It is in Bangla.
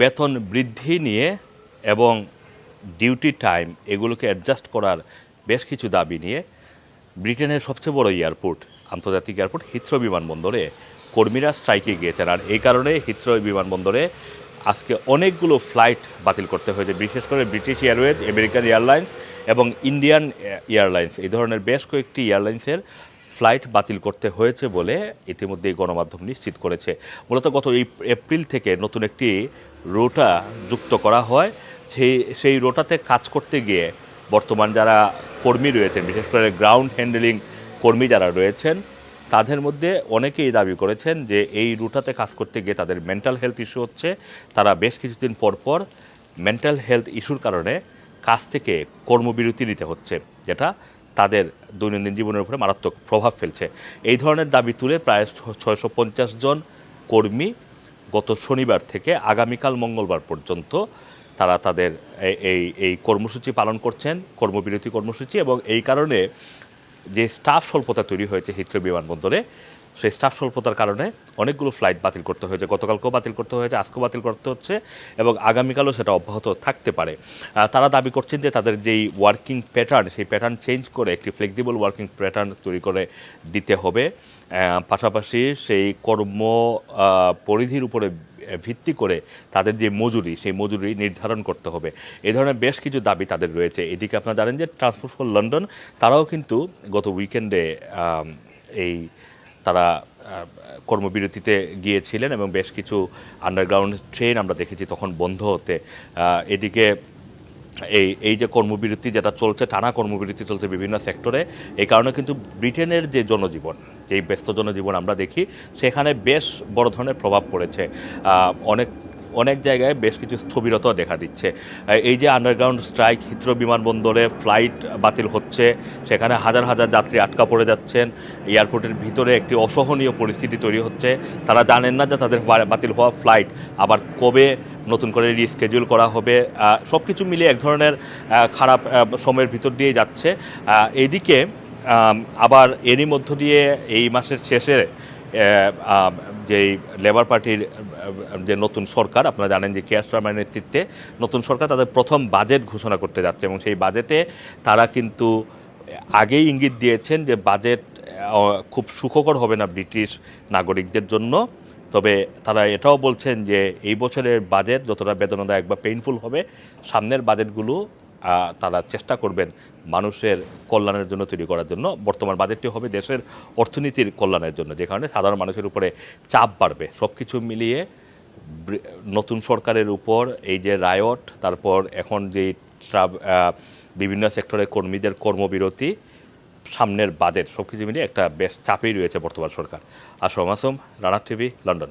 বেতন বৃদ্ধি নিয়ে এবং ডিউটি টাইম এগুলোকে অ্যাডজাস্ট করার বেশ কিছু দাবি নিয়ে ব্রিটেনের সবচেয়ে বড় এয়ারপোর্ট, আন্তর্জাতিক এয়ারপোর্ট হিথ্রো বিমানবন্দরে কর্মীরা স্ট্রাইকে গিয়েছেন। আর এই কারণে হিথ্রো বিমানবন্দরে আজকে অনেকগুলো ফ্লাইট বাতিল করতে হয়েছে, বিশেষ করে ব্রিটিশ এয়ারওয়েজ আমেরিকান এয়ারলাইন্স এবং ইন্ডিয়ান এয়ারলাইন্স এই ধরনের বেশ কয়েকটি এয়ারলাইন্সের ফ্লাইট বাতিল করতে হয়েছে বলে ইতিমধ্যেই গণমাধ্যম নিশ্চিত করেছে। মূলত গত এই এপ্রিল থেকে নতুন একটি রোটা যুক্ত করা হয়। সেই সেই রোটাতে কাজ করতে গিয়ে বর্তমান যারা কর্মী রয়েছেন, বিশেষ করে গ্রাউন্ড হ্যান্ডেলিং কর্মী যারা রয়েছেন, তাদের মধ্যে অনেকেই দাবি করেছেন যে এই রুটাতে কাজ করতে গিয়ে তাদের মেন্টাল হেলথ ইস্যু হচ্ছে। তারা বেশ কিছুদিন পর পর মেন্টাল হেলথ ইস্যুর কারণে কাজ থেকে কর্মবিরতি নিতে হচ্ছে, যেটা তাদের দৈনন্দিন জীবনের উপরে মারাত্মক প্রভাব ফেলছে। এই ধরনের দাবি তুলে প্রায় ছয়শো পঞ্চাশ জন কর্মী গত শনিবার থেকে আগামীকাল মঙ্গলবার পর্যন্ত তারা তাদের এই- এই কর্মসূচি পালন করছেন, কর্মবিরতি কর্মসূচি এবং এই কারণে যে স্টাফ স্বল্পতা তৈরি হয়েছে হিত্র বিমানবন্দরে, সেই স্টাফ স্বল্পতার কারণে অনেকগুলো ফ্লাইট বাতিল করতে হয়েছে, গতকালকেও বাতিল করতে হয়েছে, আজকেও বাতিল করতে হচ্ছে এবং আগামীকালও সেটা অব্যাহত থাকতে পারে। তারা দাবি করছেন যে তাদের যেই ওয়ার্কিং প্যাটার্ন সেই প্যাটার্ন চেঞ্জ করে একটি ফ্লেক্সিবল ওয়ার্কিং প্যাটার্ন তৈরি করে দিতে হবে। পাশাপাশি সেই কর্ম পরিধির উপরে ভিত্তি করে তাদের যে মজুরি, সেই মজুরি নির্ধারণ করতে হবে। এ ধরনের বেশ কিছু দাবি তাদের রয়েছে। এদিকে আপনারা জানেন যে ট্রান্সপোর্ট ফর লন্ডন তারাও কিন্তু গত উইকেন্ডে এই তারা কর্মবিরতিতে গিয়েছিলেন এবং বেশ কিছু আন্ডারগ্রাউন্ড ট্রেন আমরা দেখেছি তখন বন্ধ হতে। এদিকে এই এই যে কর্মবিরতি যেটা চলছে, টানা কর্মবিরতি চলছে বিভিন্ন সেক্টরে, এই কারণে কিন্তু ব্রিটেনের যে জনজীবন, যেই ব্যস্ত জনজীবন আমরা দেখি, সেখানে বেশ বড় ধরনের প্রভাব পড়েছে। অনেক অনেক জায়গায় বেশ কিছু স্থবিরতা দেখা দিচ্ছে। এই যে আন্ডারগ্রাউন্ড স্ট্রাইক হিথ্রো বিমানবন্দরে ফ্লাইট বাতিল হচ্ছে সেখানে হাজার হাজার যাত্রী আটকা পড়ে যাচ্ছেন এয়ারপোর্টের ভিতরে একটি অসহনীয় পরিস্থিতি তৈরি হচ্ছে। তারা জানেন না যে তাদের বাতিল হওয়া ফ্লাইট আবার কবে নতুন করে রিস্কেডিউল করা হবে। সব কিছু মিলিয়ে এক ধরনের খারাপ সময়ের ভিতর দিয়ে যাচ্ছে। আহ, এইদিকে আবার এরই মধ্য দিয়ে এই মাসের শেষে যেই লেবার পার্টির যে নতুন সরকার, আপনারা জানেন যে কেয়ার স্টারমার নেতৃত্বে নতুন সরকার তাদের প্রথম বাজেট ঘোষণা করতে যাচ্ছে এবং সেই বাজেটে তারা কিন্তু আগেই ইঙ্গিত দিয়েছেন যে বাজেট খুব সুখকর হবে না ব্রিটিশ নাগরিকদের জন্য। তবে তারা এটাও বলছেন যে এই বছরের বাজেট যতটা বেদনাদায়ক বা পেইনফুল হবে, সামনের বাজেটগুলো তারা চেষ্টা করবেন মানুষের কল্যাণের জন্য তৈরি করার জন্য। বর্তমান বাজেটটি হবে দেশের অর্থনীতির কল্যাণের জন্য যে কারণে সাধারণ মানুষের উপরে চাপ বাড়বে। সব কিছু মিলিয়ে নতুন সরকারের উপর এই যে রায়ট তারপর এখন আহ, বিভিন্ন সেক্টরের কর্মীদের কর্মবিরতি সামনের বাজেট সব কিছু মিলিয়ে একটা বেশ চাপেই রয়েছে বর্তমান সরকার। Assam Assam Rana TV London.